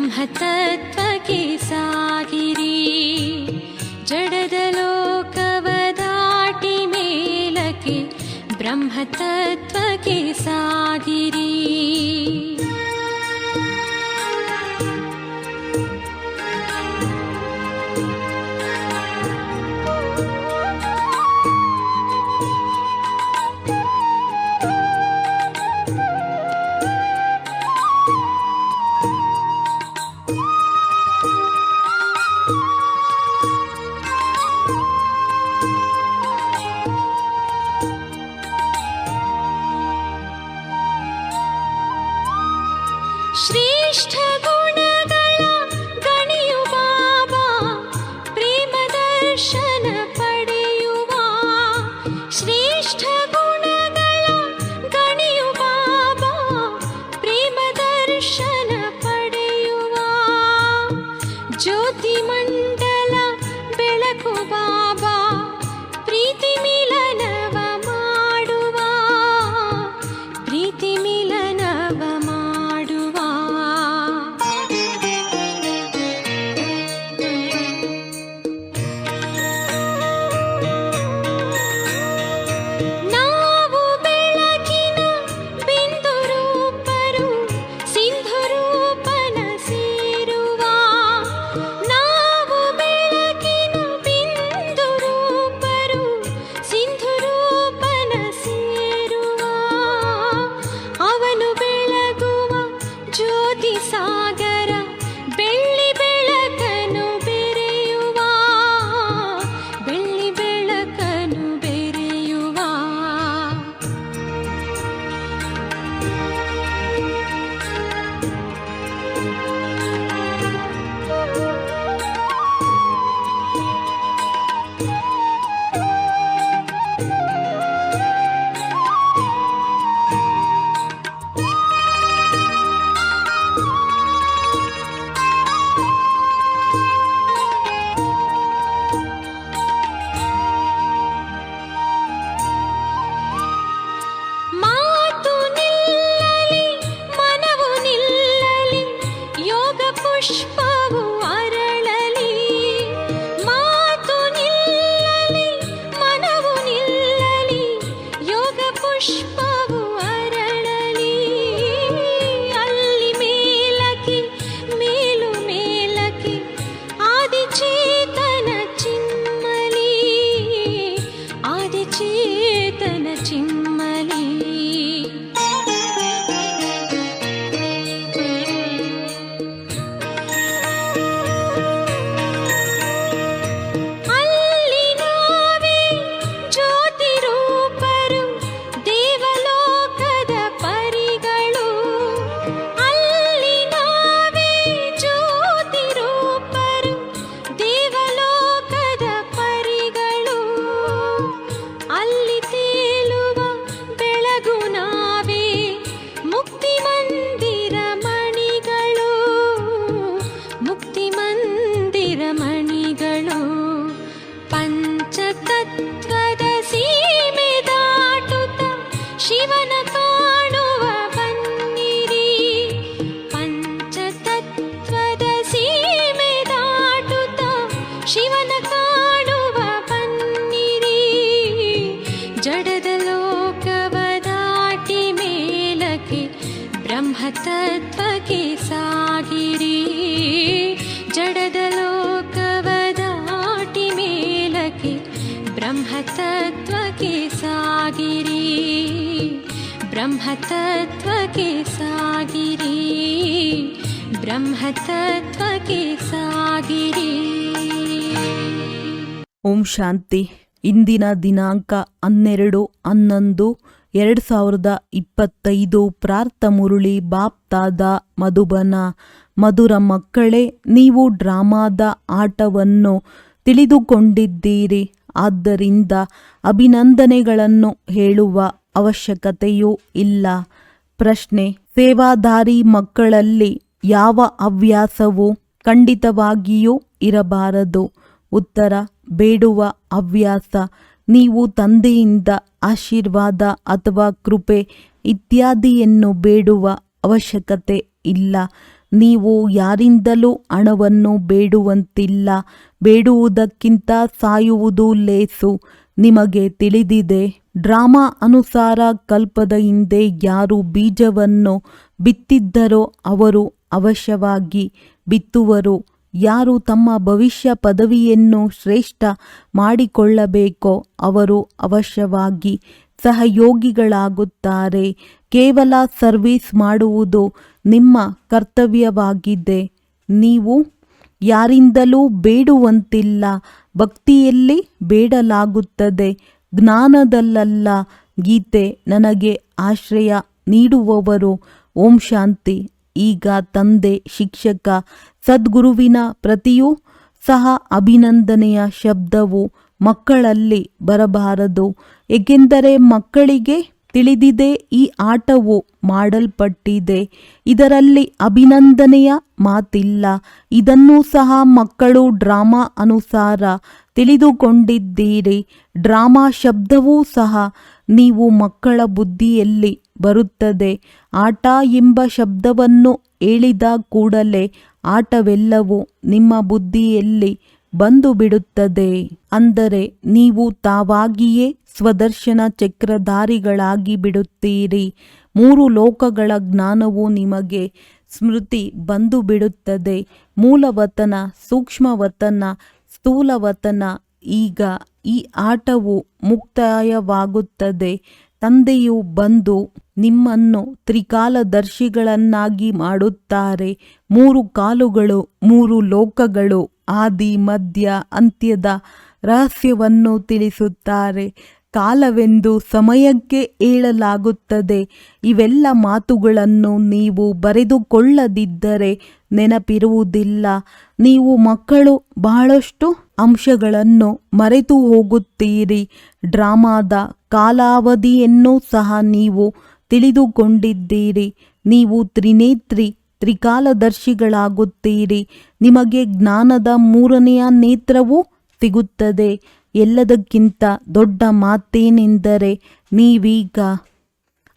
ब्रह्म तत्त्वकि सा गिरि जडद लोकदा लि ब्रह्म तत्त्व Push, push. ಓಂ ಶಾಂತಿ. ಇಂದಿನ ದಿನಾಂಕ ಹನ್ನೆರಡು, ಹನ್ನೊಂದು, ಎರಡು ಸಾವಿರದ ಇಪ್ಪತ್ತೈದು. ಪ್ರಾರ್ಥ ಮುರುಳಿ, ಬಾಪ್ತಾದ ಮಧುಬನ. ಮಧುರ ಮಕ್ಕಳೇ, ನೀವು ಡ್ರಾಮಾದ ಆಟವನ್ನು ತಿಳಿದುಕೊಂಡಿದ್ದೀರಿ. ಆದ್ದರಿಂದ ಅಭಿನಂದನೆಗಳನ್ನು ಹೇಳುವ ಅವಶ್ಯಕತೆಯೂ ಇಲ್ಲ. ಪ್ರಶ್ನೆ, ಸೇವಾದಾರಿ ಮಕ್ಕಳಲ್ಲಿ ಯಾವ ಹವ್ಯಾಸವೂ ಖಂಡಿತವಾಗಿಯೂ ಇರಬಾರದು? ಉತ್ತರ, ಬೇಡುವ ಅವ್ಯಾಸ ನೀವು ತಂದೆಯಿಂದ ಆಶೀರ್ವಾದ ಅಥವಾ ಕೃಪೆ ಇತ್ಯಾದಿಯನ್ನು ಬೇಡುವ ಅವಶ್ಯಕತೆ ಇಲ್ಲ. ನೀವು ಯಾರಿಂದಲೂ ಹಣವನ್ನು ಬೇಡುವಂತಿಲ್ಲ. ಬೇಡುವುದಕ್ಕಿಂತ ಸಾಯುವುದು ಲೇಸು. ನಿಮಗೆ ತಿಳಿದಿದೆ, ಡ್ರಾಮಾ ಅನುಸಾರ ಕಲ್ಪದ ಹಿಂದೆ ಯಾರು ಬೀಜವನ್ನು ಬಿತ್ತಿದ್ದರೋ ಅವರು ಅವಶ್ಯವಾಗಿ ಬಿತ್ತುವರು. ಯಾರು ತಮ್ಮ ಭವಿಷ್ಯ ಪದವಿಯನ್ನು ಶ್ರೇಷ್ಠ ಮಾಡಿಕೊಳ್ಳಬೇಕೋ ಅವರು ಅವಶ್ಯವಾಗಿ ಸಹಯೋಗಿಗಳಾಗುತ್ತಾರೆ. ಕೇವಲ ಸರ್ವಿಸ್ ಮಾಡುವುದು ನಿಮ್ಮ ಕರ್ತವ್ಯವಾಗಿದೆ. ನೀವು ಯಾರಿಂದಲೂ ಬೇಡುವಂತಿಲ್ಲ. ಭಕ್ತಿಯಲ್ಲಿ ಬೇಡಲಾಗುತ್ತದೆ. ಜ್ಞಾನದಲ್ಲಲ್ಲ. ಗೀತೆ ನನಗೆ ಆಶ್ರಯ ನೀಡುವವರು. ಓಂ ಶಾಂತಿ. ಈಗ ತಂದೆ, ಶಿಕ್ಷಕ, ಸದ್ಗುರುವಿನ ಪ್ರತಿಯೂ ಸಹ ಅಭಿನಂದನೆಯ ಶಬ್ದವು ಮಕ್ಕಳಲ್ಲಿ ಬರಬಾರದು. ಏಕೆಂದರೆ ಮಕ್ಕಳಿಗೆ ತಿಳಿದಿದೆ ಈ ಆಟವು ಮಾಡಲ್ಪಟ್ಟಿದೆ. ಇದರಲ್ಲಿ ಅಭಿನಂದನೆಯ ಮಾತಿಲ್ಲ. ಇದನ್ನು ಸಹ ಮಕ್ಕಳು ಡ್ರಾಮಾ ಅನುಸಾರ ತಿಳಿದುಕೊಂಡಿದ್ದೀರಿ. ಡ್ರಾಮಾ ಶಬ್ದವೂ ಸಹ ನೀವು ಮಕ್ಕಳ ಬುದ್ಧಿಯಲ್ಲಿ ಬರುತ್ತದೆ. ಆಟ ಎಂಬ ಶಬ್ದವನ್ನು ಹೇಳಿದ ಕೂಡಲೇ ಆಟವೆಲ್ಲವೂ ನಿಮ್ಮ ಬುದ್ಧಿಯಲ್ಲಿ ಬಂದು ಬಿಡುತ್ತದೆ ಅಂದರೆ ನೀವು ತಾವಾಗಿಯೇ ಸ್ವದರ್ಶನ ಚಕ್ರಧಾರಿಗಳಾಗಿ ಬಿಡುತ್ತೀರಿ. ಮೂರು ಲೋಕಗಳ ಜ್ಞಾನವು ನಿಮಗೆ ಸ್ಮೃತಿ ಬಂದು ಬಿಡುತ್ತದೆ ಮೂಲವತನ, ಸೂಕ್ಷ್ಮವತನ, ಸ್ಥೂಲವತನ, ಈಗ ಈ ಆಟವು ಮುಕ್ತಾಯವಾಗುತ್ತದೆ. ತಂದೆಯು ಬಂದು ನಿಮ್ಮನ್ನು ತ್ರಿಕಾಲದರ್ಶಿಗಳನ್ನಾಗಿ ಮಾಡುತ್ತಾರೆ. ಮೂರು ಕಾಲುಗಳು, ಮೂರು ಲೋಕಗಳು, ಆದಿ, ಮಧ್ಯ, ಅಂತ್ಯದ ರಹಸ್ಯವನ್ನು ತಿಳಿಸುತ್ತಾರೆ. ಕಾಲವೆಂದು ಸಮಯಕ್ಕೆ ಏಳಲಾಗುತ್ತದೆ. ಇವೆಲ್ಲ ಮಾತುಗಳನ್ನು ನೀವು ಬರೆದುಕೊಳ್ಳದಿದ್ದರೆ ನೆನಪಿರುವುದಿಲ್ಲ. ನೀವು ಮಕ್ಕಳು, ಬಹಳಷ್ಟು ಅಂಶಗಳನ್ನು ಮರೆತು ಹೋಗುತ್ತೀರಿ. ಡ್ರಾಮಾದ ಕಾಲಾವಧಿಯನ್ನು ಸಹ ನೀವು ತಿಳಿದುಕೊಂಡಿದ್ದೀರಿ. ನೀವು ತ್ರಿನೇತ್ರಿ, ತ್ರಿಕಾಲದರ್ಶಿಗಳಾಗುತ್ತೀರಿ. ನಿಮಗೆ ಜ್ಞಾನದ ಮೂರನೆಯ ನೇತ್ರವೂ ಸಿಗುತ್ತದೆ. ಎಲ್ಲದಕ್ಕಿಂತ ದೊಡ್ಡ ಮಾತೇನೆಂದರೆ ನೀವೀಗ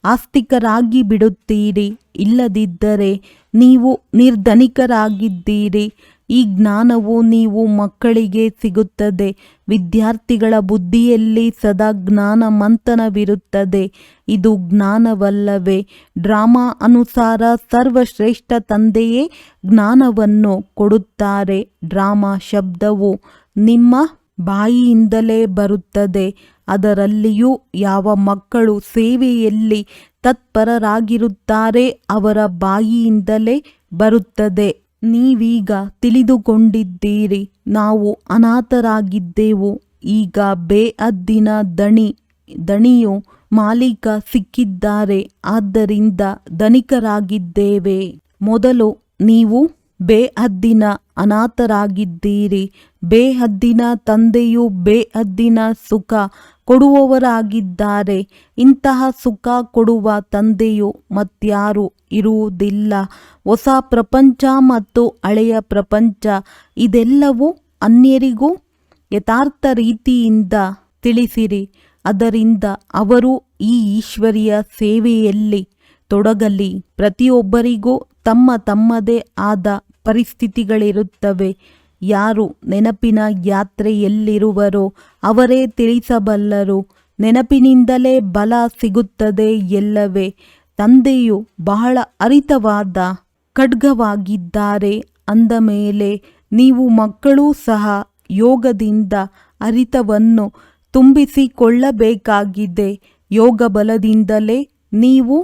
ಆಸ್ತಿಕರಾಗಿ ಬಿಡುತ್ತೀರಿ, ಇಲ್ಲದಿದ್ದರೆ ನೀವು ನಿರ್ಧನಿಕರಾಗಿದ್ದೀರಿ. ಈ ಜ್ಞಾನವು ನೀವು ಮಕ್ಕಳಿಗೆ ಸಿಗುತ್ತದೆ, ವಿದ್ಯಾರ್ಥಿಗಳ ಬುದ್ಧಿಯಲ್ಲಿ ಸದಾ ಜ್ಞಾನ ಮಂಥನವಿರುತ್ತದೆ ಇದು ಜ್ಞಾನವಲ್ಲವೇ, ಡ್ರಾಮಾ ಅನುಸಾರ ಸರ್ವಶ್ರೇಷ್ಠ ತಂದೆಯೇ ಜ್ಞಾನವನ್ನು ಕೊಡುತ್ತಾರೆ. ಡ್ರಾಮಾ ಶಬ್ದವು ನಿಮ್ಮ ಬಾಯಿಯಿಂದಲೇ ಬರುತ್ತದೆ. ಅದರಲ್ಲಿಯೂ ಯಾವ ಮಕ್ಕಳು ಸೇವೆಯಲ್ಲಿ ತತ್ಪರರಾಗಿರುತ್ತಾರೆ ಅವರ ಬಾಯಿಯಿಂದಲೇ ಬರುತ್ತದೆ. ನೀವೀಗ ತಿಳಿದುಕೊಂಡಿದ್ದೀರಿ, ನಾವು ಅನಾಥರಾಗಿದ್ದೆವು. ಈಗ ಬೇಅದ್ದಿನ ದಣಿ, ದಣಿಯು ಮಾಲೀಕ ಸಿಕ್ಕಿದ್ದಾರೆ, ಆದ್ದರಿಂದ ಧನಿಕರಾಗಿದ್ದೇವೆ. ಮೊದಲು ನೀವು ಬೇಅದ್ದಿನ ಅನಾಥರಾಗಿದ್ದೀರಿ ಬೇಹದ್ದಿನ ತಂದೆಯು ಬೇಹದ್ದಿನ ಸುಖ ಕೊಡುವವರಾಗಿದ್ದಾರೆ. ಇಂತಹ ಸುಖ ಕೊಡುವ ತಂದೆಯು ಮತ್ಯಾರು ಇರುವುದಿಲ್ಲ. ಹೊಸ ಪ್ರಪಂಚ ಮತ್ತು ಹಳೆಯ ಪ್ರಪಂಚ ಇದೆಲ್ಲವೂ ಅನ್ಯರಿಗೂ ಯಥಾರ್ಥ ರೀತಿಯಿಂದ ತಿಳಿಸಿರಿ. ಅದರಿಂದ ಅವರು ಈ ಈಶ್ವರಿಯ ಸೇವೆಯಲ್ಲಿ ತೊಡಗಲಿ. ಪ್ರತಿಯೊಬ್ಬರಿಗೂ ತಮ್ಮ ತಮ್ಮದೇ ಆದ ಪರಿಸ್ಥಿತಿಗಳಿರುತ್ತವೆ. ಯಾರು ನೆನಪಿನ ಯಾತ್ರೆಯಲ್ಲಿರುವರೋ ಅವರೇ ತಿಳಿಸಬಲ್ಲರು. ನೆನಪಿನಿಂದಲೇ ಬಲ ಸಿಗುತ್ತದೆ ಎಲ್ಲವೇ. ತಂದೆಯು ಬಹಳ ಅರಿತವಾದ ಖಡ್ಗವಾಗಿದ್ದಾರೆ ಅಂದ ಮೇಲೆ, ನೀವು ಮಕ್ಕಳೂ ಸಹ ಯೋಗದಿಂದ ಅರಿತವನ್ನು ತುಂಬಿಸಿಕೊಳ್ಳಬೇಕಾಗಿದೆ. ಯೋಗ ಬಲದಿಂದಲೇ ನೀವು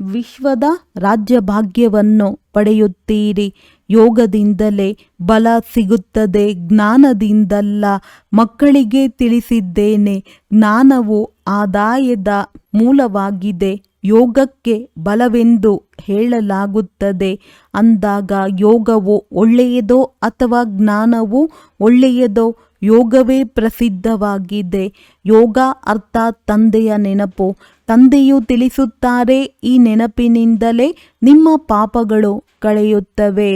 ವಿಶ್ವದ ರಾಜ್ಯಭಾಗ್ಯವನ್ನು ಪಡೆಯುತ್ತೀರಿ. ಯೋಗದಿಂದಲೇ ಬಲ ಸಿಗುತ್ತದೆ, ಜ್ಞಾನದಿಂದಲ್ಲ. ಮಕ್ಕಳಿಗೆ ತಿಳಿಸಿದ್ದೇನೆ, ಜ್ಞಾನವು ಆದಾಯದ ಮೂಲವಾಗಿದೆ. ಯೋಗಕ್ಕೆ ಬಲವೆಂದು ಹೇಳಲಾಗುತ್ತದೆ. ಅಂದಾಗ ಯೋಗವು ಒಳ್ಳೆಯದೋ ಅಥವಾ ಜ್ಞಾನವು ಒಳ್ಳೆಯದೋ ಯೋಗವೇ ಪ್ರಸಿದ್ಧವಾಗಿದೆ. ಯೋಗ ಅರ್ಥ ತಂದೆಯ ನೆನಪು. ತಂದೆಯು ತಿಳಿಸುತ್ತಾರೆ, ಈ ನೆನಪಿನಿಂದಲೇ ನಿಮ್ಮ ಪಾಪಗಳು ಕಳೆಯುತ್ತವೆ.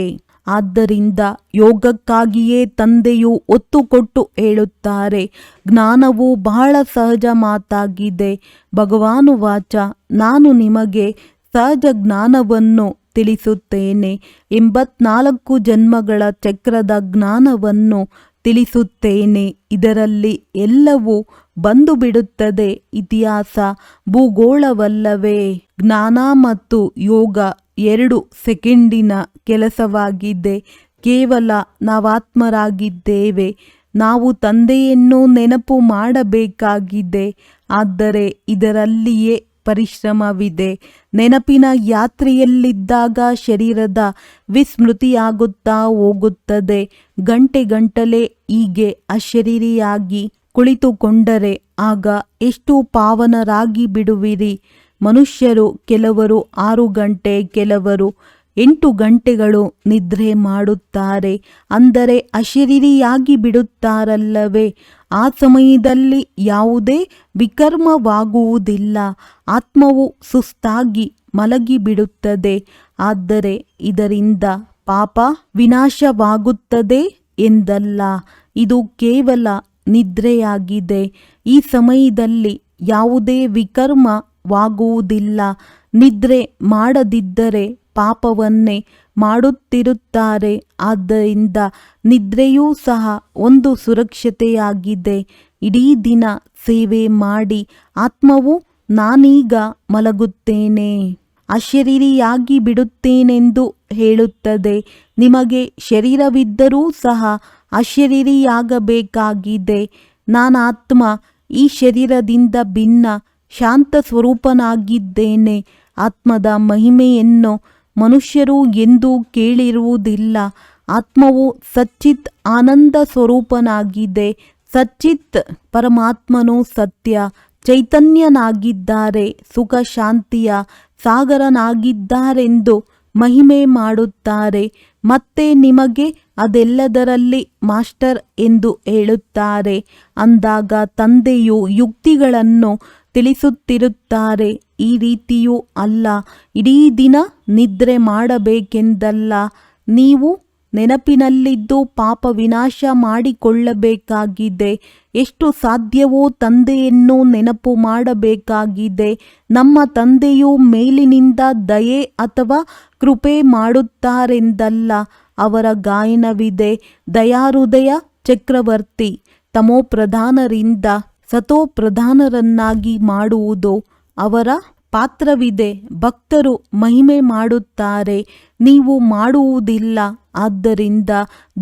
ಆದ್ದರಿಂದ ಯೋಗಕ್ಕಾಗಿಯೇ ತಂದೆಯು ಒತ್ತು ಕೊಟ್ಟು ಹೇಳುತ್ತಾರೆ, ಜ್ಞಾನವು ಬಹಳ ಸಹಜ ಮಾತಾಗಿದೆ. ಭಗವಾನು ವಾಚ, ನಾನು ನಿಮಗೆ ಸಹಜ ಜ್ಞಾನವನ್ನು ತಿಳಿಸುತ್ತೇನೆ. ಎಂಬತ್ನಾಲ್ಕು ಜನ್ಮಗಳ ಚಕ್ರದ ಜ್ಞಾನವನ್ನು ತಿಳಿಸುತ್ತೇನೆ. ಇದರಲ್ಲಿ ಎಲ್ಲವೂ ಬಂದು ಬಿಡುತ್ತದೆ ಇತಿಹಾಸ ಭೂಗೋಳವಲ್ಲವೇ. ಜ್ಞಾನ ಮತ್ತು ಯೋಗ ಎರಡು ಸೆಕೆಂಡಿನ ಕೆಲಸವಾಗಿದೆ. ಕೇವಲ ನಾವಾತ್ಮರಾಗಿದ್ದೇವೆ. ನಾವು ತಂದೆಯನ್ನು ನೆನಪು ಮಾಡಬೇಕಾಗಿದೆ. ಆದರೆ ಇದರಲ್ಲಿಯೇ ಪರಿಶ್ರಮವಿದೆ. ನೆನಪಿನ ಯಾತ್ರೆಯಲ್ಲಿದ್ದಾಗ ಶರೀರದ ವಿಸ್ಮೃತಿಯಾಗುತ್ತಾ ಹೋಗುತ್ತದೆ. ಗಂಟೆ ಗಂಟಲೆ ಹೀಗೆ ಅಶರೀರಿಯಾಗಿ ಕುಳಿತುಕೊಂಡರೆ ಆಗ ಎಷ್ಟು ಪಾವನರಾಗಿ ಬಿಡುವಿರಿ. ಮನುಷ್ಯರು ಕೆಲವರು ಆರು ಗಂಟೆ, ಕೆಲವರು ಎಂಟು ಗಂಟೆಗಳು ನಿದ್ರೆ ಮಾಡುತ್ತಾರೆ. ಅಂದರೆ ಅಶರೀರಿಯಾಗಿ ಬಿಡುತ್ತಾರಲ್ಲವೇ? ಆ ಸಮಯದಲ್ಲಿ ಯಾವುದೇ ವಿಕರ್ಮವಾಗುವುದಿಲ್ಲ. ಆತ್ಮವು ಸುಸ್ತಾಗಿ ಮಲಗಿಬಿಡುತ್ತದೆ. ಆದರೆ ಇದರಿಂದ ಪಾಪ ವಿನಾಶವಾಗುತ್ತದೆ ಎಂದಲ್ಲ. ಇದು ಕೇವಲ ನಿದ್ರೆಯಾಗಿದೆ. ಈ ಸಮಯದಲ್ಲಿ ಯಾವುದೇ ವಿಕರ್ಮವಾಗುವುದಿಲ್ಲ. ನಿದ್ರೆ ಮಾಡದಿದ್ದರೆ ಪಾಪವನ್ನೇ ಮಾಡುತ್ತಿರುತ್ತಾರೆ. ಆದ್ದರಿಂದ ನಿದ್ರೆಯೂ ಸಹ ಒಂದು ಸುರಕ್ಷತೆಯಾಗಿದೆ. ಇಡೀ ದಿನ ಸೇವೆ ಮಾಡಿ ಆತ್ಮವು ನಾನೀಗ ಮಲಗುತ್ತೇನೆ. ಅಶರೀರಿಯಾಗಿ ಬಿಡುತ್ತೇನೆಂದು ಹೇಳುತ್ತದೆ. ನಿಮಗೆ ಶರೀರವಿದ್ದರೂ ಸಹ ಅಶರೀರಿಯಾಗಬೇಕಾಗಿದೆ. ನಾನಾತ್ಮ ಈ ಶರೀರದಿಂದ ಭಿನ್ನ ಶಾಂತ ಸ್ವರೂಪನಾಗಿದ್ದೇನೆ. ಆತ್ಮದ ಮಹಿಮೆಯನ್ನು ಮನುಷ್ಯರು ಎಂದು ಕೇಳಿರುವುದಿಲ್ಲ. ಆತ್ಮವು ಸಚ್ಚಿತ್ ಆನಂದ ಸ್ವರೂಪನಾಗಿದೆ. ಸಚ್ಚಿತ್ ಪರಮಾತ್ಮನು ಸತ್ಯ, ಚೈತನ್ಯನಾಗಿದ್ದಾರೆ, ಸುಖ ಶಾಂತಿಯ ಸಾಗರನಾಗಿದ್ದಾರೆಂದು ಮಹಿಮೆ ಮಾಡುತ್ತಾರೆ. ಮತ್ತೆ ನಿಮಗೆ ಅದೆಲ್ಲದರಲ್ಲಿ ಮಾಸ್ಟರ್ ಎಂದು ಹೇಳುತ್ತಾರೆ. ಅಂದಾಗ ತಂದೆಯು ಯುಕ್ತಿಗಳನ್ನು ತಿಳಿಸುತ್ತಿರುತ್ತಾರೆ. ಈ ರೀತಿಯೂ ಅಲ್ಲ. ಇಡೀ ದಿನ ನಿದ್ರೆ ಮಾಡಬೇಕೆಂದಲ್ಲ. ನೀವು ನೆನಪಿನಲ್ಲಿದ್ದು ಪಾಪ ವಿನಾಶ ಮಾಡಿಕೊಳ್ಳಬೇಕಾಗಿದೆ. ಎಷ್ಟು ಸಾಧ್ಯವೋ ತಂದೆಯನ್ನು ನೆನಪು ಮಾಡಬೇಕಾಗಿದೆ. ನಮ್ಮ ತಂದೆಯು ಮೇಲಿನಿಂದ ದಯೆ ಅಥವಾ ಕೃಪೆ ಮಾಡುತ್ತಾರೆಂದಲ್ಲ. ಅವರ ಗಾಯನವಿದೆ. ದಯಾಹೃದಯ ಚಕ್ರವರ್ತಿ, ತಮೋಪ್ರಧಾನರಿಂದ. ಸತೋಪ್ರಧಾನರನ್ನಾಗಿ ಮಾಡುವುದು ಅವರ ಪಾತ್ರವಿದೆ. ಭಕ್ತರು ಮಹಿಮೆ ಮಾಡುತ್ತಾರೆ, ನೀವು ಮಾಡುವುದಿಲ್ಲ. ಆದ್ದರಿಂದ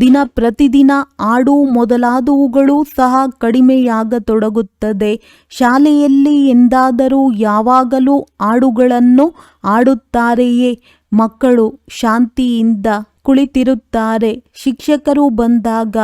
ದಿನ ಪ್ರತಿದಿನ ಆಡು ಮೊದಲಾದವುಗಳು ಸಹ ಕಡಿಮೆಯಾಗತೊಡಗುತ್ತದೆ. ಶಾಲೆಯಲ್ಲಿ ಎಂದಾದರೂ ಯಾವಾಗಲೂ ಹಾಡುಗಳನ್ನು ಆಡುತ್ತಾರೆಯೇ ಮಕ್ಕಳು ಶಾಂತಿಯಿಂದ ಕುಳಿತಿರುತ್ತಾರೆ. ಶಿಕ್ಷಕರು ಬಂದಾಗ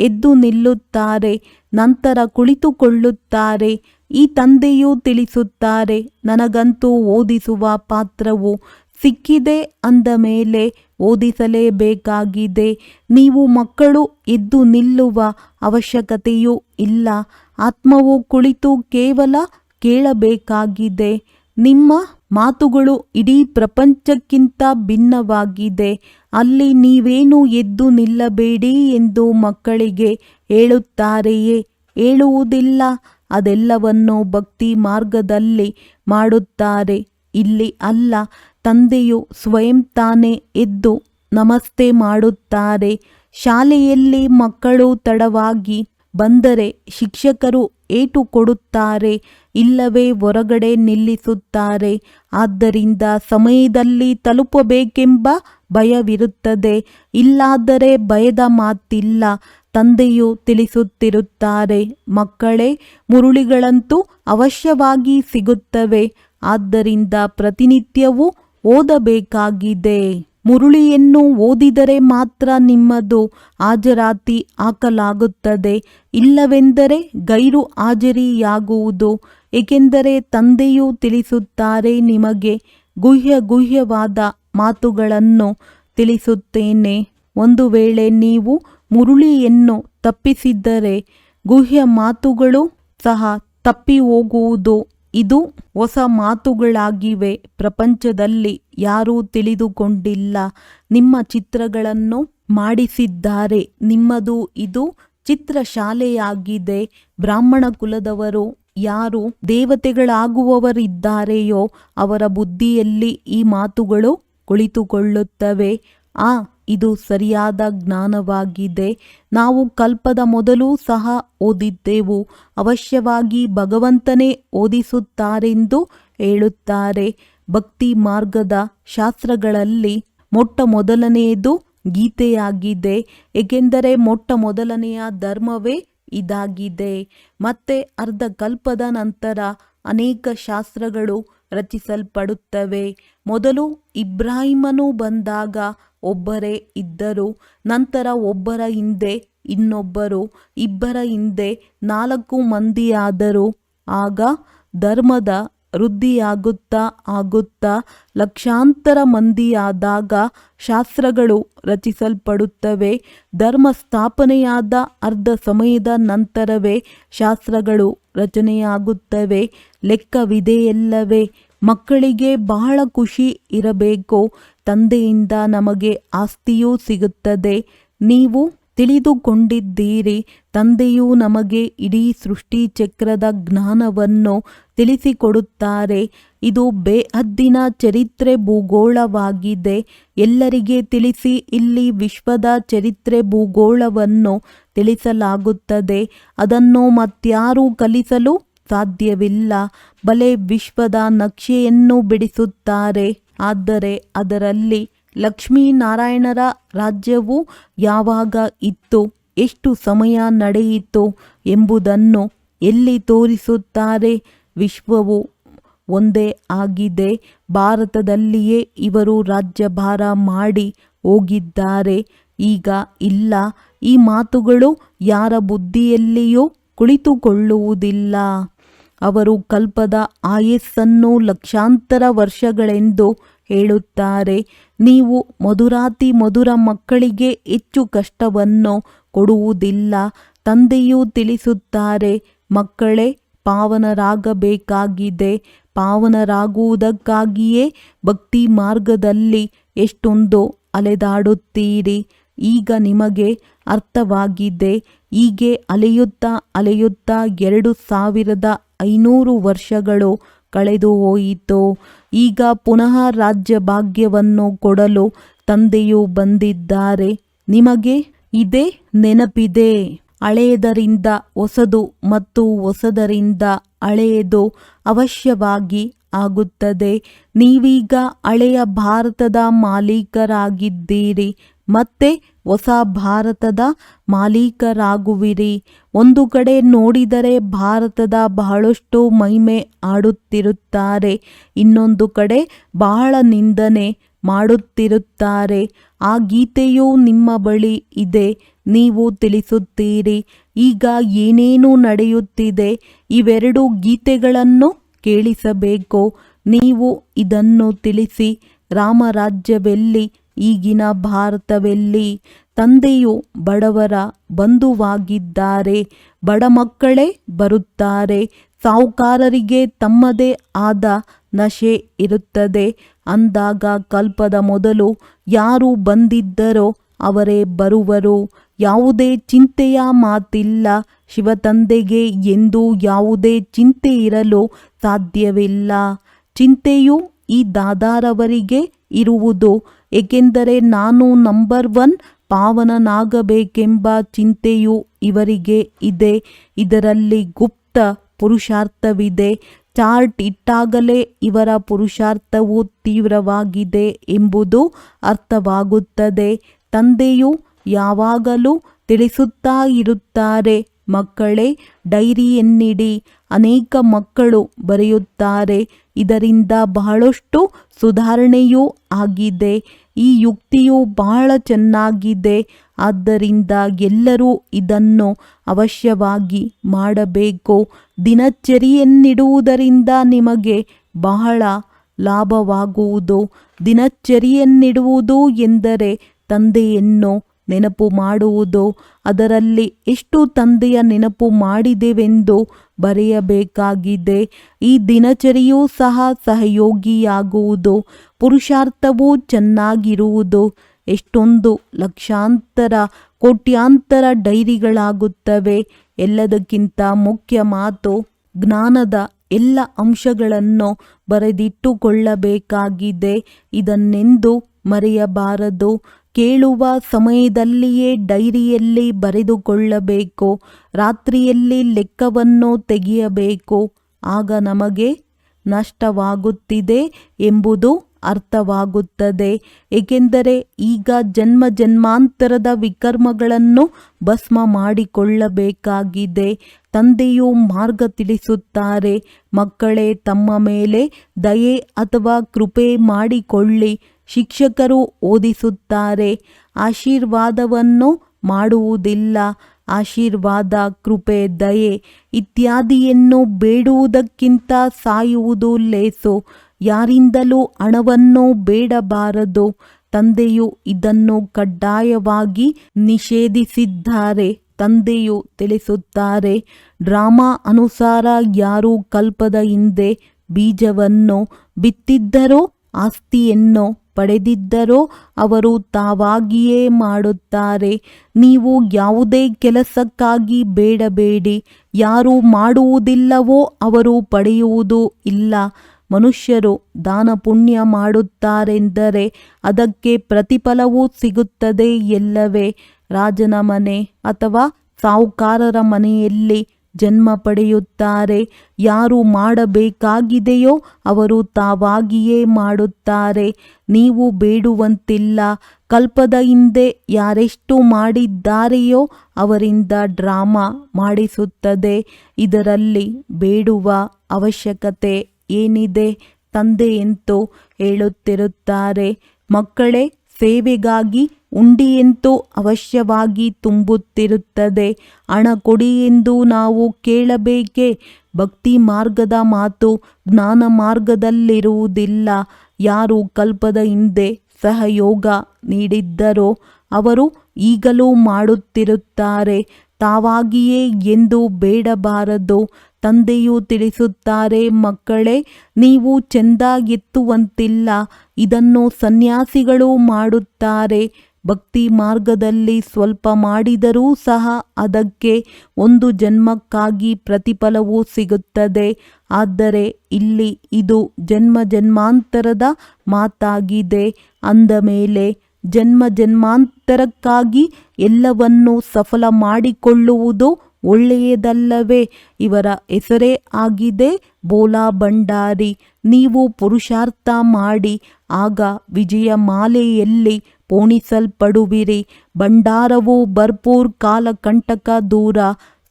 ಎದ್ದು ನಿಲ್ಲುತ್ತಾರೆ, ನಂತರ ಕುಳಿತುಕೊಳ್ಳುತ್ತಾರೆ, ಈ ತಂದೆಯು ತಿಳಿಸುತ್ತಾರೆ, ನನಗಂತೂ ಓದಿಸುವ ಪಾತ್ರವು ಸಿಕ್ಕಿದೆ ಅಂದ ಮೇಲೆ ಓದಿಸಲೇಬೇಕಾಗಿದೆ. ನೀವು ಮಕ್ಕಳು ಎದ್ದು ನಿಲ್ಲುವ ಅವಶ್ಯಕತೆಯೂ ಇಲ್ಲ, ಆತ್ಮವು ಕುಳಿತು ಕೇವಲ ಕೇಳಬೇಕಾಗಿದೆ. ನಿಮ್ಮ ಮಾತುಗಳು ಇಡೀ ಪ್ರಪಂಚಕ್ಕಿಂತ ಭಿನ್ನವಾಗಿದೆ ಅಲ್ಲಿ ನೀವೇನು ಎದ್ದು ನಿಲ್ಲಬೇಡಿ ಎಂದು ಮಕ್ಕಳಿಗೆ ಹೇಳುತ್ತಾರೆಯೇ? ಹೇಳುವುದಿಲ್ಲ. ಅದೆಲ್ಲವನ್ನು ಭಕ್ತಿ ಮಾರ್ಗದಲ್ಲಿ ಮಾಡುತ್ತಾರೆ. ಇಲ್ಲಿ ಅಲ್ಲ, ತಂದೆಯು ಸ್ವಯಂ ತಾನೇ ಎದ್ದು ನಮಸ್ತೆ ಮಾಡುತ್ತಾರೆ. ಶಾಲೆಯಲ್ಲಿ ಮಕ್ಕಳು ತಡವಾಗಿ ಬಂದರೆ ಶಿಕ್ಷಕರು ಏಟು ಕೊಡುತ್ತಾರೆ. ಇಲ್ಲವೇ ಹೊರಗಡೆ ನಿಲ್ಲಿಸುತ್ತಾರೆ. ಆದ್ದರಿಂದ ಸಮಯದಲ್ಲಿ ತಲುಪಬೇಕೆಂಬ ಭಯವಿರುತ್ತದೆ. ಇಲ್ಲಾದರೆ ಭಯದ ಮಾತಿಲ್ಲ. ತಂದೆಯು ತಿಳಿಸುತ್ತಿರುತ್ತಾರೆ, ಮಕ್ಕಳೇ, ಮುರುಳಿಗಳಂತೂ ಅವಶ್ಯವಾಗಿ ಸಿಗುತ್ತವೆ. ಆದ್ದರಿಂದ ಪ್ರತಿನಿತ್ಯವೂ ಓದಬೇಕಾಗಿದೆ. ಮುರುಳಿಯನ್ನು ಓದಿದರೆ ಮಾತ್ರ ನಿಮ್ಮದು ಹಾಜರಾತಿ ಹಾಕಲಾಗುತ್ತದೆ. ಇಲ್ಲವೆಂದರೆ ಗೈರು ಹಾಜರಿಯಾಗುವುದು. ಏಕೆಂದರೆ ತಂದೆಯು ತಿಳಿಸುತ್ತಾರೆ, ನಿಮಗೆ ಗುಹ್ಯ ಗುಹ್ಯವಾದ ಮಾತುಗಳನ್ನು ತಿಳಿಸುತ್ತೇನೆ. ಒಂದು ವೇಳೆ ನೀವು ಮುರುಳಿಯನ್ನು ತಪ್ಪಿಸಿದ್ದರೆ, ಗುಹ್ಯ ಮಾತುಗಳು ಸಹ ತಪ್ಪಿ ಹೋಗುವುದು ಇದು ಹೊಸ ಮಾತುಗಳಾಗಿವೆ. ಪ್ರಪಂಚದಲ್ಲಿ ಯಾರೂ ತಿಳಿದುಕೊಂಡಿಲ್ಲ. ನಿಮ್ಮ ಚಿತ್ರಗಳನ್ನು ಮಾಡಿಸಿದ್ದಾರೆ. ನಿಮ್ಮದು ಇದು ಚಿತ್ರಶಾಲೆಯಾಗಿದೆ. ಬ್ರಾಹ್ಮಣ ಕುಲದವರು ಯಾರು ದೇವತೆಗಳಾಗುವವರಿದ್ದಾರೆಯೋ ಅವರ ಬುದ್ಧಿಯಲ್ಲಿ ಈ ಮಾತುಗಳು ಕುಳಿತುಕೊಳ್ಳುತ್ತವೆ. ಆ, ಇದು ಸರಿಯಾದ ಜ್ಞಾನವಾಗಿದೆ. ನಾವು ಕಲ್ಪದ ಮೊದಲು ಸಹ ಓದಿದ್ದೆವು. ಅವಶ್ಯವಾಗಿ ಭಗವಂತನೇ ಓದಿಸುತ್ತಾರೆಂದು ಹೇಳುತ್ತಾರೆ. ಭಕ್ತಿ ಮಾರ್ಗದ ಶಾಸ್ತ್ರಗಳಲ್ಲಿ ಮೊಟ್ಟ ಮೊದಲನೆಯದು ಗೀತೆಯಾಗಿದೆ. ಏಕೆಂದರೆ ಮೊಟ್ಟ ಮೊದಲನೆಯ ಧರ್ಮವೇ ಇದಾಗಿದೆ. ಮತ್ತೆ ಅರ್ಧ ಕಲ್ಪದ ನಂತರ ಅನೇಕ ಶಾಸ್ತ್ರಗಳು ರಚಿಸಲ್ಪಡುತ್ತವೆ. ಮೊದಲು ಇಬ್ರಾಹಿಮನು ಬಂದಾಗ ಒಬ್ಬರೇ ಇದ್ದರು. ನಂತರ ಒಬ್ಬರ ಹಿಂದೆ ಇನ್ನೊಬ್ಬರು, ಇಬ್ಬರ ಹಿಂದೆ ನಾಲ್ಕು ಮಂದಿಯಾದರು. ಆಗ ಧರ್ಮದ ವೃದ್ಧಿಯಾಗುತ್ತಾ ಆಗುತ್ತಾ ಲಕ್ಷಾಂತರ ಮಂದಿಯಾದಾಗ ಶಾಸ್ತ್ರಗಳು ರಚಿಸಲ್ಪಡುತ್ತವೆ. ಧರ್ಮ ಸ್ಥಾಪನೆಯಾದ ಅರ್ಧ ಸಮಯದ ನಂತರವೇ ಶಾಸ್ತ್ರಗಳು ರಚನೆಯಾಗುತ್ತವೆ. ಲೆಕ್ಕವಿದೆಯಲ್ಲವೇ? ಮಕ್ಕಳಿಗೆ ಬಹಳ ಖುಷಿ ಇರಬೇಕು. ತಂದೆಯಿಂದ ನಮಗೆ ಆಸ್ತಿಯೂ ಸಿಗುತ್ತದೆ. ನೀವು ತಿಳಿದುಕೊಂಡಿದ್ದೀರಿ. ತಂದೆಯು ನಮಗೆ ಇಡೀ ಸೃಷ್ಟಿ ಚಕ್ರದ ಜ್ಞಾನವನ್ನು ತಿಳಿಸಿಕೊಡುತ್ತಾರೆ. ಇದು ಬೇಹದ್ದಿನ ಚರಿತ್ರೆ ಭೂಗೋಳವಾಗಿದೆ. ಎಲ್ಲರಿಗೆ ತಿಳಿಸಿ, ಇಲ್ಲಿ ವಿಶ್ವದ ಚರಿತ್ರೆ ಭೂಗೋಳವನ್ನು ತಿಳಿಸಲಾಗುತ್ತದೆ. ಅದನ್ನು ಮತ್ಯಾರೂ ಕಲಿಸಲು ಸಾಧ್ಯವಿಲ್ಲ. ಬಲೆ ವಿಶ್ವದ ನಕ್ಷೆಯನ್ನು ಬಿಡಿಸುತ್ತಾರೆ. ಆದರೆ ಅದರಲ್ಲಿ ಲಕ್ಷ್ಮೀನಾರಾಯಣರ ರಾಜ್ಯವು ಯಾವಾಗ ಇತ್ತು, ಎಷ್ಟು ಸಮಯ ನಡೆಯಿತು ಎಂಬುದನ್ನು ಎಲ್ಲಿ ತೋರಿಸುತ್ತಾರೆ? ವಿಶ್ವವು ಒಂದೇ ಆಗಿದೆ. ಭಾರತದಲ್ಲಿಯೇ ಇವರು ರಾಜ್ಯಭಾರ ಮಾಡಿ ಹೋಗಿದ್ದಾರೆ. ಈಗ ಇಲ್ಲ. ಈ ಮಾತುಗಳು ಯಾರ ಬುದ್ಧಿಯಲ್ಲಿಯೂ ಕುಳಿತುಕೊಳ್ಳುವುದಿಲ್ಲ. ಅವರು ಕಲ್ಪದ ಆಯಸ್ಸನ್ನು ಲಕ್ಷಾಂತರ ವರ್ಷಗಳೆಂದು ಹೇಳುತ್ತಾರೆ. ನೀವು ಮಧುರಾತಿ ಮಧುರ ಮಕ್ಕಳಿಗೆ ಹೆಚ್ಚು ಕಷ್ಟವನ್ನು ಕೊಡುವುದಿಲ್ಲ. ತಂದೆಯೂ ತಿಳಿಸುತ್ತಾರೆ, ಮಕ್ಕಳೇ ಪಾವನರಾಗಬೇಕಾಗಿದೆ. ಪಾವನರಾಗುವುದಕ್ಕಾಗಿಯೇ ಭಕ್ತಿ ಮಾರ್ಗದಲ್ಲಿ ಎಷ್ಟೊಂದು ಅಲೆದಾಡುತ್ತೀರಿ. ಈಗ ನಿಮಗೆ ಅರ್ಥವಾಗಿದೆ. ಹೀಗೆ ಅಲೆಯುತ್ತಾ ಅಲೆಯುತ್ತಾ ಎರಡು ಸಾವಿರದ ಐನೂರು ವರ್ಷಗಳು ಕಳೆದು ಹೋಯಿತು. ಈಗ ಪುನಃ ರಾಜ್ಯ ಭಾಗ್ಯವನ್ನು ಕೊಡಲು ತಂದೆಯು ಬಂದಿದ್ದಾರೆ. ನಿಮಗೆ ಇದೇ ನೆನಪಿದೆ. ಹಳೆಯದರಿಂದ ಹೊಸದು ಮತ್ತು ಹೊಸದರಿಂದ ಹಳೆಯದು ಅವಶ್ಯವಾಗಿ ಆಗುತ್ತದೆ. ನೀವೀಗ ಹಳೆಯ ಭಾರತದ ಮಾಲೀಕರಾಗಿದ್ದೀರಿ, ಮತ್ತೆ ಹೊಸ ಭಾರತದ ಮಾಲೀಕರಾಗುವಿರಿ. ಒಂದು ಕಡೆ ನೋಡಿದರೆ ಭಾರತದ ಬಹಳಷ್ಟು ಮಹಿಮೆ ಆಡುತ್ತಿರುತ್ತಾರೆ, ಇನ್ನೊಂದು ಕಡೆ ಬಹಳ ನಿಂದನೆ ಮಾಡುತ್ತಿರುತ್ತಾರೆ. ಆ ಗೀತೆಯು ನಿಮ್ಮ ಬಳಿ ಇದೆ. ನೀವು ತಿಳಿಸುತ್ತೀರಿ. ಈಗ ಏನೇನು ನಡೆಯುತ್ತಿದೆ ಇವೆರಡು ಗೀತೆಗಳನ್ನು ಕೇಳಿಸಬೇಕು. ನೀವು ಇದನ್ನು ತಿಳಿಸಿ. ರಾಮರಾಜ್ಯವೆಲ್ಲಿ, ಈಗಿನ ಭಾರತವೆಲ್ಲಿ? ತಂದೆಯು ಬಡವರ ಬಂಧುವಾಗಿದ್ದಾರೆ. ಬಡ ಮಕ್ಕಳೇ ಬರುತ್ತಾರೆ. ಸಾಹುಕಾರರಿಗೆ ತಮ್ಮದೇ ಆದ ನಶೆ ಇರುತ್ತದೆ. ಅಂದಾಗ ಕಲ್ಪದ ಮೊದಲು ಯಾರು ಬಂದಿದ್ದರೋ ಅವರೇ ಬರುವರು. ಯಾವುದೇ ಚಿಂತೆಯ ಮಾತಿಲ್ಲ ಶಿವತಂದೆಗೆ ಎಂದು ಯಾವುದೇ ಚಿಂತೆ ಇರಲು ಸಾಧ್ಯವಿಲ್ಲ. ಚಿಂತೆಯು ಈ ದಾದಾರವರಿಗೆ ಇರುವುದು, ಏಕೆಂದರೆ ನಾನು ನಂಬರ್ ಒನ್ ಪಾವನನಾಗಬೇಕೆಂಬ ಚಿಂತೆಯು ಇವರಿಗೆ ಇದೆ. ಇದರಲ್ಲಿ ಗುಪ್ತ ಪುರುಷಾರ್ಥವಿದೆ. ಚಾರ್ಟ್ ಇಟ್ಟಾಗಲೇ ಇವರ ಪುರುಷಾರ್ಥವು ತೀವ್ರವಾಗಿದೆ ಎಂಬುದು ಅರ್ಥವಾಗುತ್ತದೆ. ತಂದೆಯು ಯಾವಾಗಲೂ ತಿಳಿಸುತ್ತಾ ಇರುತ್ತಾರೆ ಮಕ್ಕಳೇ ಡೈರಿಯನ್ನಿಡಿ ಅನೇಕ ಮಕ್ಕಳು ಬರೆಯುತ್ತಾರೆ. ಇದರಿಂದ ಬಹಳಷ್ಟು ಸುಧಾರಣೆಯೂ ಆಗಿದೆ. ಈ ಯುಕ್ತಿಯು ಬಹಳ ಚೆನ್ನಾಗಿದೆ. ಆದ್ದರಿಂದ ಎಲ್ಲರೂ ಇದನ್ನು ಅವಶ್ಯವಾಗಿ ಮಾಡಬೇಕು. ದಿನಚರಿಯನ್ನಿಡುವುದರಿಂದ ನಿಮಗೆ ಬಹಳ ಲಾಭವಾಗುವುದು. ದಿನಚರಿಯನ್ನಿಡುವುದು ಎಂದರೆ ತಂದೆಯನ್ನು ನೆನಪು ಮಾಡುವುದು. ಅದರಲ್ಲಿ ಎಷ್ಟು ತಂದೆಯ ನೆನಪು ಮಾಡಿದೆವೆಂದು ಬರೆಯಬೇಕಾಗಿದೆ. ಈ ದಿನಚರಿಯೂ ಸಹ ಸಹಯೋಗಿಯಾಗುವುದು. ಪುರುಷಾರ್ಥವೂ ಚೆನ್ನಾಗಿರುವುದು. ಎಷ್ಟೊಂದು ಲಕ್ಷಾಂತರ, ಕೋಟ್ಯಾಂತರ ಡೈರಿಗಳಾಗುತ್ತವೆ. ಎಲ್ಲದಕ್ಕಿಂತ ಮುಖ್ಯ ಮಾತು ಜ್ಞಾನದ ಎಲ್ಲ ಅಂಶಗಳನ್ನು ಬರೆದಿಟ್ಟುಕೊಳ್ಳಬೇಕಾಗಿದೆ. ಇದನ್ನೆಂದು ಮರೆಯಬಾರದು. ಕೇಳುವ ಸಮಯದಲ್ಲಿಯೇ ಡೈರಿಯಲ್ಲಿ ಬರೆದುಕೊಳ್ಳಬೇಕು, ರಾತ್ರಿಯಲ್ಲಿ ಲೆಕ್ಕವನ್ನು ತೆಗೆಯಬೇಕು. ಆಗ ನಮಗೆ ನಷ್ಟವಾಗುತ್ತಿದೆ ಎಂಬುದು ಅರ್ಥವಾಗುತ್ತದೆ. ಏಕೆಂದರೆ ಈಗ ಜನ್ಮ ಜನ್ಮಾಂತರದ ವಿಕರ್ಮಗಳನ್ನು ಭಸ್ಮ ಮಾಡಿಕೊಳ್ಳಬೇಕಾಗಿದೆ. ತಂದೆಯು ಮಾರ್ಗ ತಿಳಿಸುತ್ತಾರೆ, ಮಕ್ಕಳೇ ತಮ್ಮ ಮೇಲೆ ದಯೆ ಅಥವಾ ಕೃಪೆ ಮಾಡಿಕೊಳ್ಳಿ. ಶಿಕ್ಷಕರು ಓದಿಸುತ್ತಾರೆ. ಆಶೀರ್ವಾದವನ್ನು ಮಾಡುವುದಿಲ್ಲ. ಆಶೀರ್ವಾದ, ಕೃಪೆ, ದಯೆ ಇತ್ಯಾದಿಯನ್ನು ಬೇಡುವುದಕ್ಕಿಂತ ಸಾಯುವುದು ಲೇಸು. ಯಾರಿಂದಲೂ ಹಣವನ್ನು ಬೇಡಬಾರದು. ತಂದೆಯು ಇದನ್ನು ಕಡ್ಡಾಯವಾಗಿ ನಿಷೇಧಿಸಿದ್ದಾರೆ. ತಂದೆಯು ತಿಳಿಸುತ್ತಾರೆ, ಡ್ರಾಮಾ ಅನುಸಾರ ಯಾರು ಕಲ್ಪದ ಹಿಂದೆ ಬೀಜವನ್ನು ಬಿತ್ತಿದ್ದರೋ ಆಸ್ತಿಯನ್ನು ಪಡೆದಿದ್ದರೋ ಅವರು ತಾವಾಗಿಯೇ ಮಾಡುತ್ತಾರೆ. ನೀವು ಯಾವುದೇ ಕೆಲಸಕ್ಕಾಗಿ ಬೇಡಬೇಡಿ. ಯಾರು ಮಾಡುವುದಿಲ್ಲವೋ ಅವರು ಪಡೆಯುವುದು ಇಲ್ಲ. ಮನುಷ್ಯರು ದಾನ ಪುಣ್ಯ ಮಾಡುತ್ತಾರೆಂದರೆ ಅದಕ್ಕೆ ಪ್ರತಿಫಲವೂ ಸಿಗುತ್ತದೆ ಎಲ್ಲವೇ. ರಾಜನ ಮನೆ ಅಥವಾ ಸಾಹುಕಾರರ ಮನೆಯಲ್ಲಿ ಜನ್ಮ ಪಡೆಯುತ್ತಾರೆ. ಯಾರು ಮಾಡಬೇಕಾಗಿದೆಯೋ ಅವರು ತಾವಾಗಿಯೇ ಮಾಡುತ್ತಾರೆ. ನೀವು ಬೇಡುವಂತಿಲ್ಲ. ಕಲ್ಪದ ಹಿಂದೆ ಯಾರೆಷ್ಟು ಮಾಡಿದ್ದಾರೆಯೋ ಅವರಿಂದ ಡ್ರಾಮಾ ಮಾಡಿಸುತ್ತದೆ. ಇದರಲ್ಲಿ ಬೇಡುವ ಅವಶ್ಯಕತೆ ಏನಿದೆ? ತಂದೆ ತಂದೆಯಂತೂ ಹೇಳುತ್ತಿರುತ್ತಾರೆ. ಮಕ್ಕಳೇ, ಸೇವೆಗಾಗಿ ಉಂಡಿಯಂತೂ ಅವಶ್ಯವಾಗಿ ತುಂಬುತ್ತಿರುತ್ತದೆ. ಹಣ ಕೊಡಿ ಎಂದು ನಾವು ಕೇಳಬೇಕೇ? ಭಕ್ತಿ ಮಾರ್ಗದ ಮಾತು ಜ್ಞಾನ ಮಾರ್ಗದಲ್ಲಿರುವುದಿಲ್ಲ. ಯಾರು ಕಲ್ಪದ ಹಿಂದೆ ಸಹಯೋಗ ನೀಡಿದ್ದರೋ ಅವರು ಈಗಲೂ ಮಾಡುತ್ತಿರುತ್ತಾರೆ. ತಾವಾಗಿಯೇ ಎಂದು ಬೇಡಬಾರದು. ತಂದೆಯು ತಿಳಿಸುತ್ತಾರೆ, ಮಕ್ಕಳೇ, ನೀವು ಚೆಂದ ಎತ್ತುವಂತಿಲ್ಲ ಇದನ್ನು ಸನ್ಯಾಸಿಗಳು ಮಾಡುತ್ತಾರೆ. ಭಕ್ತಿ ಮಾರ್ಗದಲ್ಲಿ ಸ್ವಲ್ಪ ಮಾಡಿದರೂ ಸಹ ಅದಕ್ಕೆ ಒಂದು ಜನ್ಮಕ್ಕಾಗಿ ಪ್ರತಿಫಲವೂ ಸಿಗುತ್ತದೆ. ಆದರೆ ಇಲ್ಲಿ ಇದು ಜನ್ಮ ಜನ್ಮಾಂತರದ ಮಾತಾಗಿದೆ. ಅಂದ ಮೇಲೆ ಜನ್ಮ ಜನ್ಮಾಂತರಕ್ಕಾಗಿ ಎಲ್ಲವನ್ನೂ ಸಫಲ ಮಾಡಿಕೊಳ್ಳುವುದು ಒಳ್ಳೆಯದಲ್ಲವೇ? ಇವರ ಹೆಸರೇ ಆಗಿದೆ ಬೋಲಾ ಭಂಡಾರಿ. ನೀವು ಪುರುಷಾರ್ಥ ಮಾಡಿ. ಆಗ ವಿಜಯ ಮಾಲೆಯಲ್ಲಿ ಪೋಣಿಸಲ್ಪಡುವಿರಿ. ಭಂಡಾರವು ಭರ್ಪೂರ್ ಕಾಲಕಂಟಕ ದೂರ.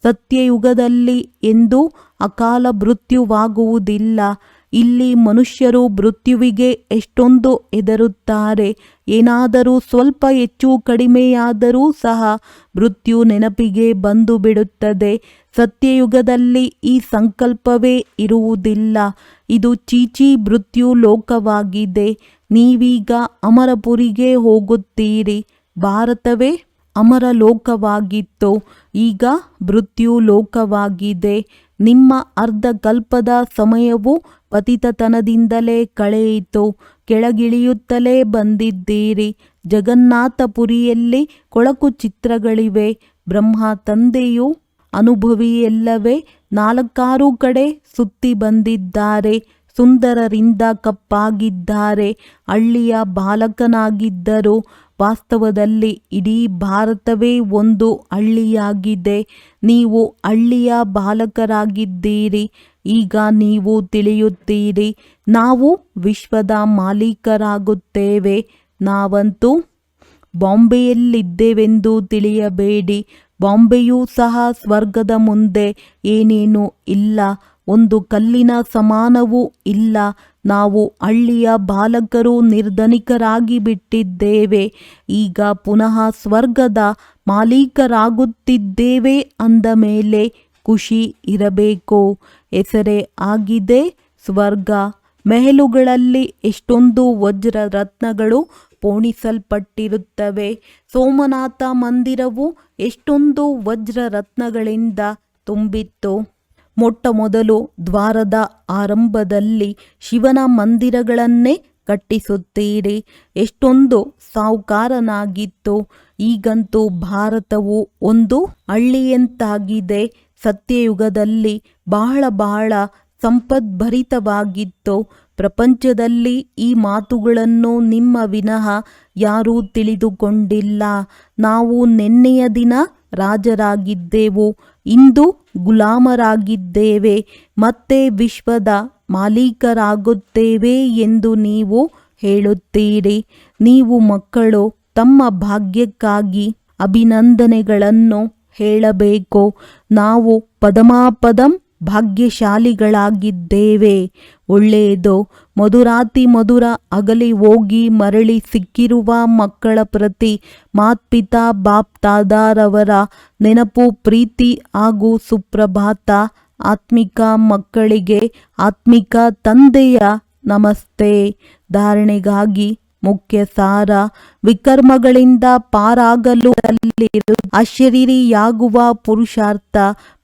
ಸತ್ಯಯುಗದಲ್ಲಿ ಎಂದು ಅಕಾಲ ಮೃತ್ಯುವಾಗುವುದಿಲ್ಲ. ಇಲ್ಲಿ ಮನುಷ್ಯರು ಮೃತ್ಯುವಿಗೆ ಎಷ್ಟೊಂದು ಹೆದರುತ್ತಾರೆ. ಏನಾದರೂ ಸ್ವಲ್ಪ ಹೆಚ್ಚು ಕಡಿಮೆಯಾದರೂ ಸಹ ಮೃತ್ಯು ನೆನಪಿಗೆ ಬಂದು ಬಿಡುತ್ತದೆ ಸತ್ಯಯುಗದಲ್ಲಿ ಈ ಸಂಕಲ್ಪವೇ ಇರುವುದಿಲ್ಲ. ಇದು ಚೀಚಿ ಮೃತ್ಯು ಲೋಕವಾಗಿದೆ. ನೀವೀಗ ಅಮರಪುರಿಗೆ ಹೋಗುತ್ತೀರಿ. ಭಾರತವೇ ಅಮರ ಲೋಕವಾಗಿತ್ತು ಈಗ ಮೃತ್ಯು ಲೋಕವಾಗಿದೆ. ನಿಮ್ಮ ಅರ್ಧ ಕಲ್ಪದ ಸಮಯವು ಪತಿತತನದಿಂದಲೇ ಕಳೆಯಿತು. ಕೆಳಗಿಳಿಯುತ್ತಲೇ ಬಂದಿದ್ದೀರಿ. ಜಗನ್ನಾಥಪುರಿಯಲ್ಲಿ ಕೊಳಕು ಚಿತ್ರಗಳಿವೆ. ಬ್ರಹ್ಮ ತಂದೆಯು ಅನುಭವಿಯಲ್ಲವೇ ನಾಲ್ಕಾರು ಕಡೆ ಸುತ್ತಿ ಬಂದಿದ್ದಾರೆ. ಸುಂದರರಿಂದ ಕಪ್ಪಾಗಿದ್ದಾರೆ. ಹಳ್ಳಿಯ ಬಾಲಕನಾಗಿದ್ದರು. ವಾಸ್ತವದಲ್ಲಿ ಇಡೀ ಭಾರತವೇ ಒಂದು ಹಳ್ಳಿಯಾಗಿದೆ. ನೀವು ಹಳ್ಳಿಯ ಬಾಲಕರಾಗಿದ್ದೀರಿ. ಈಗ ನೀವು ತಿಳಿಯುತ್ತೀರಿ. ನಾವು ವಿಶ್ವದ ಮಾಲೀಕರಾಗುತ್ತೇವೆ. ನಾವಂತೂ ಬಾಂಬೆಯಲ್ಲಿದ್ದೇವೆಂದು ತಿಳಿಯಬೇಡಿ. ಬಾಂಬೆಯೂ ಸಹ ಸ್ವರ್ಗದ ಮುಂದೆ ಏನೇನೂ ಇಲ್ಲ. ಒಂದು ಕಲ್ಲಿನ ಸಮಾನವೂ ಇಲ್ಲ. ನಾವು ಹಳ್ಳಿಯ ಬಾಲಕರು ನಿರ್ಧನಿಕರಾಗಿ ಬಿಟ್ಟಿದ್ದೇವೆ. ಈಗ ಪುನಃ ಸ್ವರ್ಗದ ಮಾಲೀಕರಾಗುತ್ತಿದ್ದೇವೆ ಅಂದ ಮೇಲೆ ಖುಷಿ ಇರಬೇಕು. ಹೆಸರೇ ಆಗಿದೆ ಸ್ವರ್ಗ. ಮೆಹಲುಗಳಲ್ಲಿ ಎಷ್ಟೊಂದು ವಜ್ರ ರತ್ನಗಳು ಪೋಣಿಸಲ್ಪಟ್ಟಿರುತ್ತವೆ. ಸೋಮನಾಥ ಮಂದಿರವು ಎಷ್ಟೊಂದು ವಜ್ರ ರತ್ನಗಳಿಂದ ತುಂಬಿತ್ತು. ಮೊಟ್ಟ ಮೊದಲು ದ್ವಾರದ ಆರಂಭದಲ್ಲಿ ಶಿವನ ಮಂದಿರಗಳನ್ನೇ ಕಟ್ಟಿಸುತ್ತೀರಿ. ಎಷ್ಟೊಂದು ಸಾಹುಕಾರನಾಗಿತ್ತು. ಈಗಂತೂ ಭಾರತವು ಒಂದು ಹಳ್ಳಿಯಂತಾಗಿದೆ. ಸತ್ಯಯುಗದಲ್ಲಿ ಬಹಳ ಬಹಳ ಸಂಪದ್ಭರಿತವಾಗಿತ್ತು. ಪ್ರಪಂಚದಲ್ಲಿ ಈ ಮಾತುಗಳನ್ನು ನಿಮ್ಮ ವಿನಃ ಯಾರೂ ತಿಳಿದುಕೊಂಡಿಲ್ಲ. ನಾವು ನಿನ್ನೆಯ ದಿನ ರಾಜರಾಗಿದ್ದೆವು. ಇಂದು ಗುಲಾಮರಾಗಿದ್ದೇವೆ. ಮತ್ತೆ ವಿಶ್ವದ ಮಾಲೀಕರಾಗುತ್ತೇವೆ ಎಂದು ನೀವು ಹೇಳುತ್ತೀರಿ. ನೀವು ಮಕ್ಕಳು, ತಮ್ಮ ಭಾಗ್ಯಕ್ಕಾಗಿ ಅಭಿನಂದನೆಗಳನ್ನು ಹೇಳಬೇಕು. ನಾವು ಪದಮಾಪದಂ ಭಾಗ್ಯಶಾಲಿಗಳಾಗಿದ್ದೇವೆ. ಒಳ್ಳೆಯದು. ಮಧುರಾತಿ ಮಧುರ ಅಗಲಿ ಹೋಗಿ ಮರಳಿ ಸಿಕ್ಕಿರುವ ಮಕ್ಕಳ ಪ್ರತಿ ಮಾತ್ಪಿತಾ, ಬಾಪ್ತಾದಾರವರ ನೆನಪು, ಪ್ರೀತಿ ಹಾಗೂ ಸುಪ್ರಭಾತ ಆತ್ಮಿಕ ಮಕ್ಕಳಿಗೆ ಆತ್ಮಿಕ ತಂದೆಯ ನಮಸ್ತೆ. ಧಾರಣೆಗಾಗಿ ಮುಖ್ಯ ಸಾರ ವಿಕರ್ಮಗಳಿಂದ ಪಾರಾಗಲು ಅಶರೀರಿಯಾಗುವ ಪುರುಷಾರ್ಥ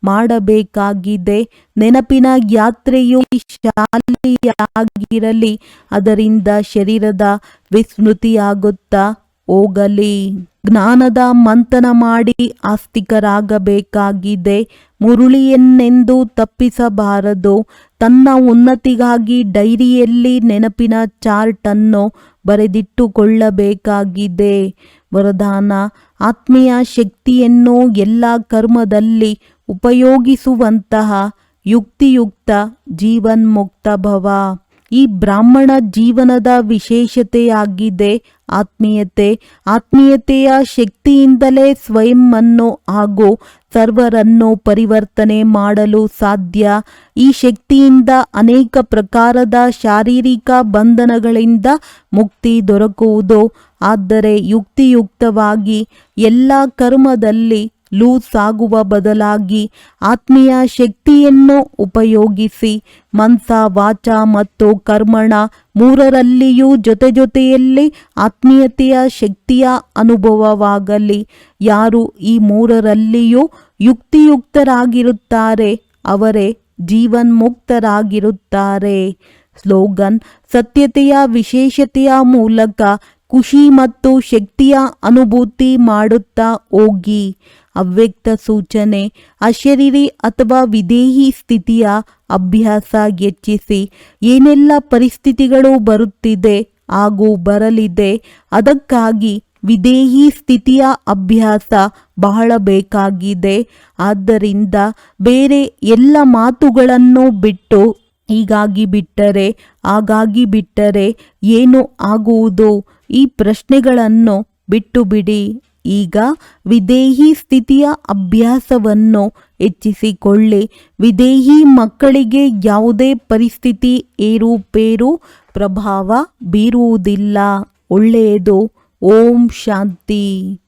ಮಾಡಬೇಕಾಗಿದೆ. ನೆನಪಿನ ಯಾತ್ರೆಯು ಶಾಲೆಯಾಗಿರಲಿ, ಅದರಿಂದ ಶರೀರದ ವಿಸ್ಮೃತಿಯಾಗುತ್ತಾ ಹೋಗಲಿ. ಜ್ಞಾನದ ಮಂಥನ ಮಾಡಿ ಆಸ್ತಿಕರಾಗಬೇಕಾಗಿದೆ. ಮುರುಳಿಯನ್ನೆಂದು ತಪ್ಪಿಸಬಾರದು. ತನ್ನ ಉನ್ನತಿಗಾಗಿ ಡೈರಿಯಲ್ಲಿ ನೆನಪಿನ ಚಾರ್ಟ್ ಅನ್ನು ಬರೆದಿಟ್ಟುಕೊಳ್ಳಬೇಕಾಗಿದೆ. ವರದಾನ, ಆತ್ಮೀಯ ಶಕ್ತಿಯನ್ನು ಎಲ್ಲ ಕರ್ಮದಲ್ಲಿ ಉಪಯೋಗಿಸುವಂತಹ ಯುಕ್ತಿಯುಕ್ತ ಜೀವನ್ಮುಕ್ತ ಭವ. ಈ ಬ್ರಾಹ್ಮಣ ಜೀವನದ ವಿಶೇಷತೆಯಾಗಿದೆ ಆತ್ಮೀಯತೆ. ಆತ್ಮೀಯತೆಯ ಶಕ್ತಿಯಿಂದಲೇ ಸ್ವಯಂ ಅನ್ನು ಹಾಗೂ ಸರ್ವರನ್ನು ಪರಿವರ್ತನೆ ಮಾಡಲು ಸಾಧ್ಯ. ಈ ಶಕ್ತಿಯಿಂದ ಅನೇಕ ಪ್ರಕಾರದ ಶಾರೀರಿಕ ಬಂಧನಗಳಿಂದ ಮುಕ್ತಿ ದೊರಕುವುದು. ಆದರೆ ಯುಕ್ತಿಯುಕ್ತವಾಗಿ ಎಲ್ಲ ಕರ್ಮದಲ್ಲಿ ಲೂಸ್ ಆಗುವ ಬದಲಾಗಿ ಆತ್ಮೀಯ ಶಕ್ತಿಯನ್ನು ಉಪಯೋಗಿಸಿ ಮನ್ಸ, ವಾಚ ಮತ್ತು ಕರ್ಮಣ ಮೂರರಲ್ಲಿಯೂ ಜೊತೆ ಜೊತೆಯಲ್ಲಿ ಆತ್ಮೀಯತೆಯ ಶಕ್ತಿಯ ಅನುಭವವಾಗಲಿ. ಯಾರು ಈ ಮೂರರಲ್ಲಿಯೂ ಯುಕ್ತಿಯುಕ್ತರಾಗಿರುತ್ತಾರೆ, ಅವರೇ ಜೀವನ್ಮುಕ್ತರಾಗಿರುತ್ತಾರೆ. ಸ್ಲೋಗನ್, ಸತ್ಯತೆಯ ವಿಶೇಷತೆಯ ಮೂಲಕ ಖುಷಿ ಮತ್ತು ಶಕ್ತಿಯ ಅನುಭೂತಿ ಮಾಡುತ್ತಾ ಹೋಗಿ. ಅವ್ಯಕ್ತ ಸೂಚನೆ, ಅಶರೀರಿ ಅಥವಾ ವಿದೇಹಿ ಸ್ಥಿತಿಯ ಅಭ್ಯಾಸ ಹೆಚ್ಚಿಸಿ ಏನೆಲ್ಲ ಪರಿಸ್ಥಿತಿಗಳು ಬರುತ್ತಿದೆ ಹಾಗೂ ಬರಲಿದೆ, ಅದಕ್ಕಾಗಿ ವಿದೇಹಿ ಸ್ಥಿತಿಯ ಅಭ್ಯಾಸ ಬಹಳ ಬೇಕಾಗಿದೆ. ಆದ್ದರಿಂದ ಬೇರೆ ಎಲ್ಲ ಮಾತುಗಳನ್ನು ಬಿಟ್ಟು, ಹೀಗಾಗಿ ಬಿಟ್ಟರೆ, ಹಾಗಾಗಿ ಬಿಟ್ಟರೆ ಏನು ಆಗುವುದು? ಈ ಪ್ರಶ್ನೆಗಳನ್ನು ಬಿಟ್ಟು ಬಿಡಿ. ಈಗ ವಿದೇಹಿ ಸ್ಥಿತಿಯ ಅಭ್ಯಾಸವನ್ನು ಹೆಚ್ಚಿಸಿಕೊಳ್ಳಿ. ವಿದೇಹಿ ಮಕ್ಕಳಿಗೆ ಯಾವುದೇ ಪರಿಸ್ಥಿತಿ ಏರುಪೇರು ಪ್ರಭಾವ ಬೀರುವುದಿಲ್ಲ. ಒಳ್ಳೆಯದು. ಓಂ ಶಾಂತಿ.